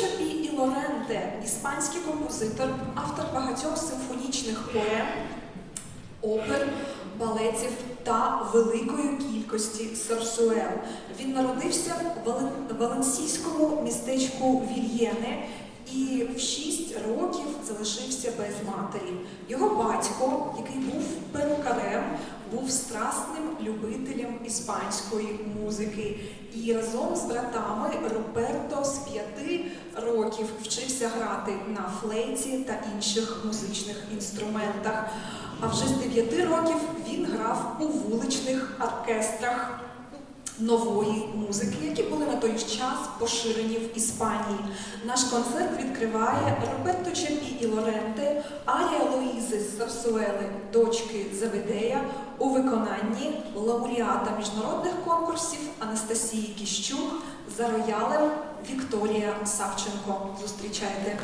Чапі і Лоренте, іспанський композитор, автор багатьох симфонічних поем, опер, балетів та великої кількості сарсуел. Він народився в валенсійському містечку Вільєне і в 6 років залишився без матері. Його батько, який був перукарем, був страсним любителем іспанської музики. І разом з братами Роберто п'яти років вчився грати на флейті та інших музичних інструментах. А вже з 9 років він грав у вуличних оркестрах нової музики, які були на той час поширені в Іспанії. Наш концерт відкриває Роберто Чапі і Лоренте, Арія Луїзи Сарсуели, дочки Заведея у виконанні лауреата міжнародних конкурсів Анастасії Кіщук за роялем Вікторія Савченко. Зустрічайте.